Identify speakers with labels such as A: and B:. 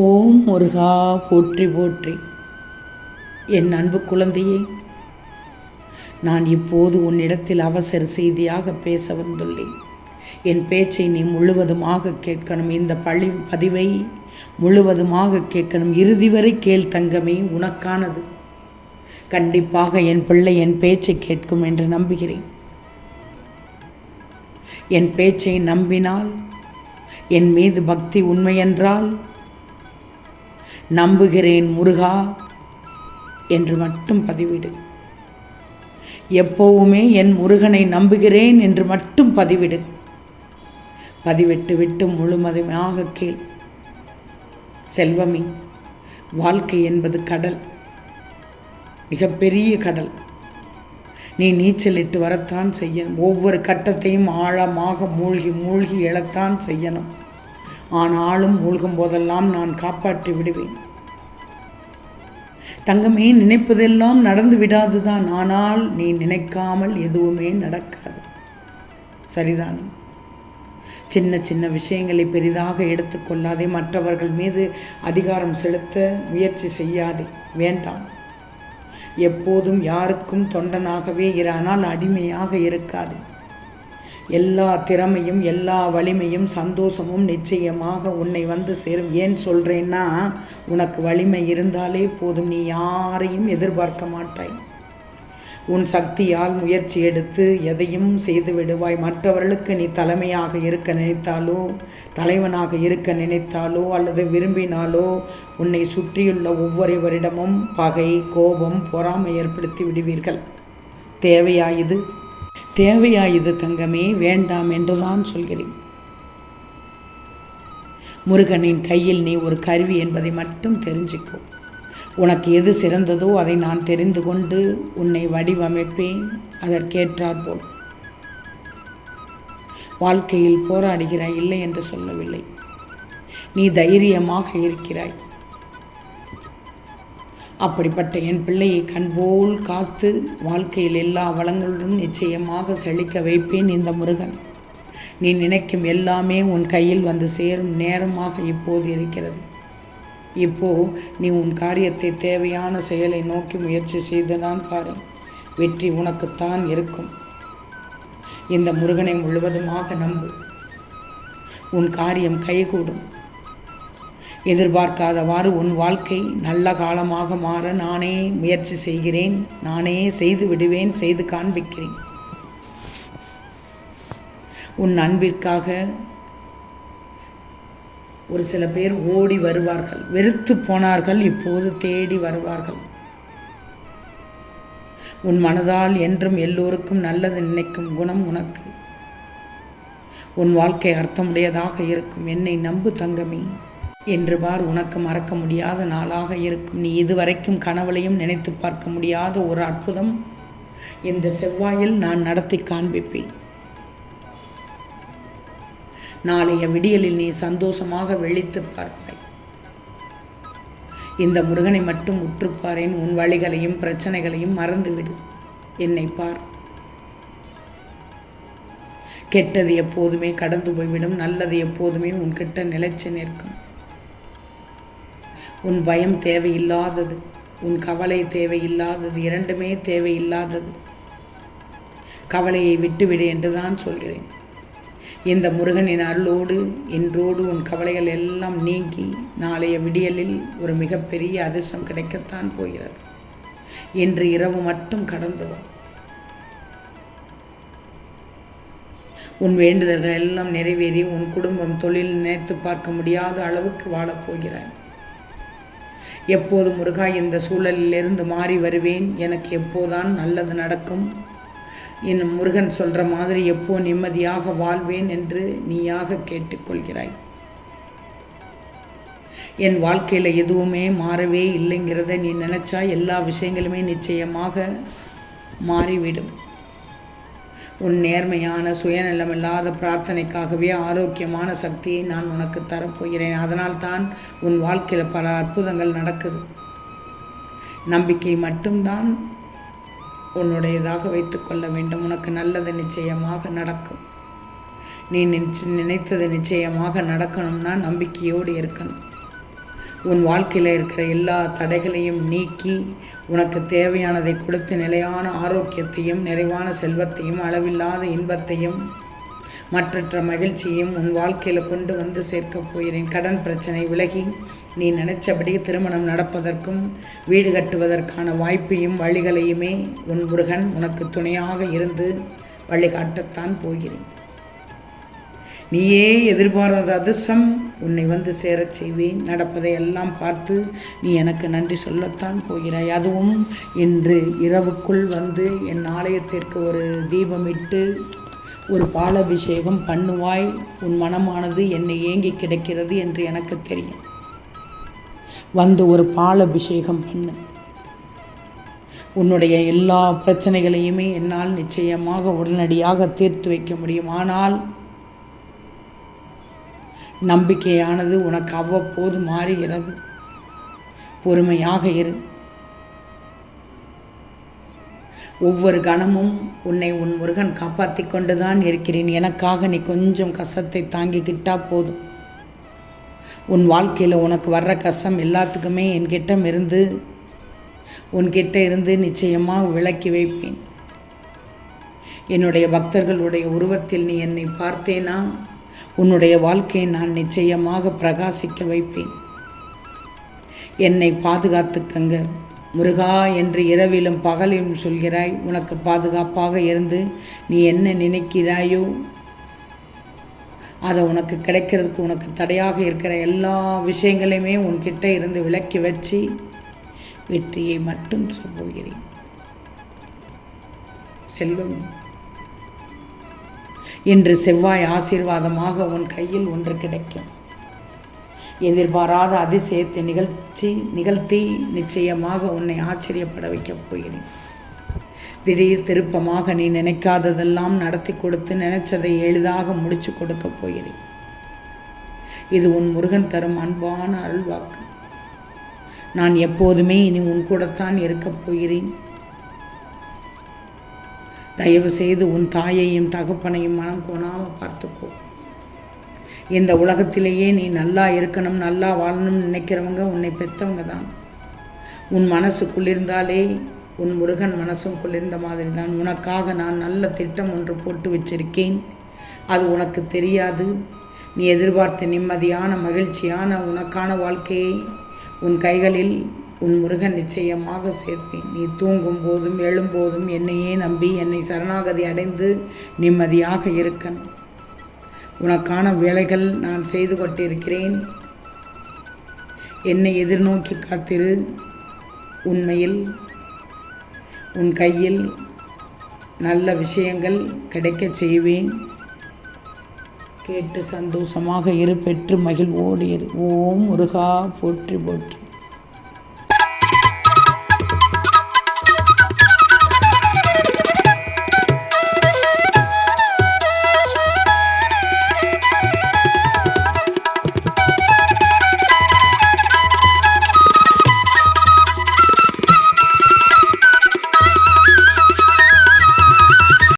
A: ஓம் முருகா போற்றி போற்றி. என் அன்பு குழந்தையே நான் இப்போது உன்னிடத்தில் அவசர செய்தியாக பேச வந்துள்ளேன். என் பேச்சை நீ முழுவதுமாக கேட்கணும். இந்த பழி பதிவை முழுவதுமாக கேட்கணும். இறுதி வரை கேள் தங்கமே உனக்கானது. கண்டிப்பாக என் பிள்ளை என் பேச்சை கேட்கும் என்று நம்புகிறேன். என் பேச்சை நம்பினால் என் மீது பக்தி உண்மையென்றால் நம்புகிறேன் முருகா என்று மட்டும் பதிவிடு. எப்போவுமே என் முருகனை நம்புகிறேன் என்று மட்டும் பதிவிடு. பதிவிட்டு விட்டு முழுமதுமாக கேள். செல்வமே வாழ்க்கை என்பது கடல். மிகப்பெரிய கடல். நீ நீச்சலிட்டு வரத்தான் செய்யணும். ஒவ்வொரு கட்டத்தையும் ஆழமாக மூழ்கி மூழ்கி எழத்தான் செய்யணும். ஆனாலும் மூழ்கும் போதெல்லாம் நான் காப்பாற்றி விடுவேன். தங்கமே நினைப்பதெல்லாம் நடந்து விடாதுதான். ஆனால் நீ நினைக்காமல் எதுவுமே நடக்காது. சரிதானே? சின்ன சின்ன விஷயங்களை பெரிதாக எடுத்துக்கொள்ளாதே மற்றவர்கள் மீது அதிகாரம் செலுத்த முயற்சி செய்யாதே. வேண்டாம். எப்போதும் யாருக்கும் தொண்டனாகவே இரு. ஆனால் அடிமையாக இருக்காது. எல்லா திறமையும் எல்லா வலிமையும் சந்தோஷமும் நிச்சயமாக உன்னை வந்து சேரும். ஏன் சொல்கிறேன்னா உனக்கு வலிமை இருந்தாலே போதும். நீ யாரையும் எதிர்பார்க்க மாட்டாய். உன் சக்தியால் முயற்சி எடுத்து எதையும் செய்து விடுவாய். மற்றவர்களுக்கு நீ தலைமையாக இருக்க நினைத்தாலோ தலைவனாக இருக்க நினைத்தாலோ அல்லது விரும்பினாலோ உன்னை சுற்றியுள்ள ஒவ்வொருவரிடமும் பகை கோபம் பொறாமை ஏற்படுத்தி விடுவீர்கள். தேவையா இது? தேவையா இது தங்கமே வேண்டாம் என்றுதான் சொல்கிறேன். முருகனின் கையில் நீ ஒரு கருவி என்பதை மட்டும் தெரிஞ்சுக்கோ. உனக்கு எது சிறந்ததோ அதை நான் தெரிந்து கொண்டு உன்னை வடிவமைப்பேன் அதற்கேற்றாற்போல் வாழ்க்கையில் போராடுகிறாய் இல்லை என்று சொல்லவில்லை. நீ தைரியமாக இருக்கிறாய். அப்படிப்பட்ட என் பிள்ளையை கண்போல் காத்து வாழ்க்கையில் எல்லா வளங்களுடன் நிச்சயமாக செழிக்க வைப்பேன் இந்த முருகன். நீ நினைக்கும் எல்லாமே உன் கையில் வந்து சேரும் நேரமாக இப்போது இருக்கிறது. இப்போ நீ உன் காரியத்தை தேவையான செயலை நோக்கி முயற்சி செய்துதான் பாரு வெற்றி உனக்குத்தான் இருக்கும். இந்த முருகனை முழுவதுமாக நம்பு. உன் காரியம் கைகூடும். எதிர்பார்க்காதவாறு உன் வாழ்க்கை நல்ல காலமாக மாற நானே முயற்சி செய்கிறேன். நானே செய்து விடுவேன் செய்து காண்பிக்கிறேன். உன் அன்பிற்காக ஒரு சில பேர் ஓடி வருவார்கள். வெறுத்து போனார்கள் இப்போது தேடி வருவார்கள். உன் மனதால் என்றும் எல்லோருக்கும் நல்லது நினைக்கும் குணம் உனக்கு. உன் வாழ்க்கை அர்த்தமுடையதாக இருக்கும். என்னை நம்பு தங்கமே. என்று பார் உனக்கு மறக்க முடியாத நாளாக இருக்கும். நீ இதுவரைக்கும் கனவுலையும் நினைத்து பார்க்க முடியாத ஒரு அற்புதம் இந்த செவ்வாயில் நான் நடத்தி காண்பிப்பேன். நாளைய விடியலில் நீ சந்தோஷமாக வெளித்து பார்ப்பாய். இந்த முருகனை மட்டும் உற்றுப்பாரேன் உன் வழிகளையும் பிரச்சனைகளையும் மறந்துவிடு. என்னை பார். கெட்டது எப்போதுமே கடந்து போய்விடும் நல்லது எப்போதுமே உன்கிட்ட நிலைச்சு நிற்கும். உன் பயம் தேவையில்லாதது உன் கவலை தேவையில்லாதது இரண்டுமே தேவையில்லாதது. கவலையை விட்டுவிடு என்று தான் சொல்கிறேன். இந்த முருகனின் அருளோடு இன்றோடு உன் கவலைகள் எல்லாம் நீங்கி நாளைய விடியலில் ஒரு மிகப்பெரிய அதிர்ஷ்டம் கிடைக்கத்தான் போகிறது. இன்று இரவு மட்டும் கடந்து வா. உன் வேண்டுதல்கள் எல்லாம் நிறைவேறி உன் குடும்பம் தொழில் நினைத்து பார்க்க முடியாத அளவுக்கு வாழப்போகிறாய் எப்போது முருகா இந்த சூழலிலிருந்து மாறி வருவேன். எனக்கு எப்போதான் நல்லது நடக்கும்? என் முருகன் சொல்கிற மாதிரி எப்போ நிம்மதியாக வாழ்வேன் என்று நீயாக கேட்டுக்கொள்கிறாய். என் வாழ்க்கையில் எதுவுமே மாறவே இல்லைங்கிறத நீ நினச்சா எல்லா விஷயங்களுமே நிச்சயமாக மாறிவிடும். உன் நேர்மையான சுயநலமில்லாத பிரார்த்தனைக்காகவே ஆரோக்கியமான சக்தியை நான் உனக்கு தரப்போகிறேன் அதனால்தான் உன் வாழ்க்கையில் பல அற்புதங்கள் நடக்குது. நம்பிக்கை மட்டும்தான் உன்னுடையதாக வைத்துக்கொள்ள வேண்டும். உனக்கு நல்லது நிச்சயமாக நடக்கும். நீ நினைச்சு நினைத்தது நிச்சயமாக நடக்கணும்னா நம்பிக்கையோடு இருக்கணும். உன் வாழ்க்கையில் இருக்கிற எல்லா தடைகளையும் நீக்கி உனக்கு தேவையானதை கொடுத்து நிலையான ஆரோக்கியத்தையும் நிறைவான செல்வத்தையும் அளவில்லாத இன்பத்தையும் மற்றற்ற மகிழ்ச்சியையும் உன் வாழ்க்கையில் கொண்டு வந்து சேர்க்கப் போகிறேன். கடன் பிரச்சனை விலகி நீ நினைச்சபடி திருமணம் நடப்பதற்கும் வீடு கட்டுவதற்கான வாய்ப்பையும் வழிகளையுமே உன் முருகன் உனக்கு துணையாக இருந்து வழிகாட்டத்தான் போகிறேன். நீயே எதிர்பாராத அதிர்ஷ்டம் உன்னை வந்து சேரச் செய்வேன். நடப்பதை எல்லாம் பார்த்து நீ எனக்கு நன்றி சொல்லத்தான் போகிறாய். அதுவும் இன்று இரவுக்குள் வந்து என் ஆலயத்திற்கு ஒரு தீபமிட்டு ஒரு பாலாபிஷேகம் பண்ணுவாய். உன் மனமானது என்னை ஏங்கி கிடக்கிறது என்று எனக்கு தெரியும். வந்து ஒரு பாலாபிஷேகம் பண்ணு. உன்னுடைய எல்லா பிரச்சனைகளையுமே என்னால் நிச்சயமாக உடனடியாக தீர்த்து வைக்க முடியும். ஆனால் நம்பிக்கையானது உனக்கு அவ்வப்போது மாறுகிறது. பொறுமையாக இரு. ஒவ்வொரு கணமும் உன்னை உன் முருகன் காப்பாற்றி கொண்டு தான் இருக்கிறேன். எனக்காக நீ கொஞ்சம் கஷ்டத்தை தாங்கிக்கிட்டா போதும். உன் வாழ்க்கையில் உனக்கு வர்ற கஷ்டம் எல்லாத்துக்குமே என்கிட்ட இருந்து உன்கிட்ட இருந்து நிச்சயமாக விளக்கி வைப்பேன். என்னுடைய பக்தர்களுடைய உருவத்தில் நீ என்னை பார்த்தேனா? உன்னுடைய வாழ்க்கையை நான் நிச்சயமாக பிரகாசிக்க வைப்பேன். என்னை பாதுகாத்துக்கங்க முருகா என்று இரவிலும் பகலிலும் சொல்கிறாய் உனக்கு பாதுகாப்பாக இருந்து நீ என்ன நினைக்கிறாயோ அதை உனக்கு கிடைக்கிறதுக்கு உனக்கு தடையாக இருக்கிற எல்லா விஷயங்களையுமே உன்கிட்ட இருந்து விலக்கி வச்சு வெற்றியை மட்டும் தரப்போகிறேன். செல்வம். இன்று செவ்வாய் ஆசீர்வாதமாக உன் கையில் ஒன்று கிடைக்கும். எதிர்பாராத அதிசயத்தை நிகழ்ச்சி நிகழ்த்தி நிச்சயமாக உன்னை ஆச்சரியப்பட வைக்கப் போகிறேன். திடீர் திருப்பமாக நீ நினைக்காததெல்லாம் நடத்தி கொடுத்து நினைச்சதை எளிதாக முடிச்சு கொடுக்கப் போகிறேன். இது உன் முருகன் தரும் அன்பான அருள்வாக்கு நான் எப்போதுமே இனி உன் கூடத்தான் இருக்கப் போகிறேன். தயவு செய்து உன் தாயையும் தகப்பனையும் மனம் கோணாமல் பார்த்துக்கோ. இந்த உலகத்திலேயே நீ நல்லா இருக்கணும் நல்லா வாழணும்னு நினைக்கிறவங்க உன்னை பெற்றவங்க தான் உன் மனசு குளிர்ந்தாலே உன் முருகன் மனசும் குளிர்ந்த மாதிரி தான் உனக்காக நான் நல்ல திட்டம் ஒன்று போட்டு வச்சிருக்கேன். அது உனக்கு தெரியாது. நீ எதிர்பார்த்த நிம்மதியான மகிழ்ச்சியான உனக்கான வாழ்க்கையை உன் கைகளில் உன் முருகன் நிச்சயமாக சேர்ப்பேன். நீ தூங்கும் போதும் எழும்போதும் என்னையே நம்பி என்னை சரணாகதி அடைந்து நிம்மதியாக இருக்கணும் உனக்கான வேலைகள் நான் செய்து கொண்டிருக்கிறேன். என்னை எதிர்நோக்கி காத்திரு. உண்மையில் உன் கையில் நல்ல விஷயங்கள் கிடைக்கச் செய்வேன். கேட்டு சந்தோஷமாக இரு பெற்று மகிழ்வோடு இரு ஓம் முருகா போற்றி போற்றி.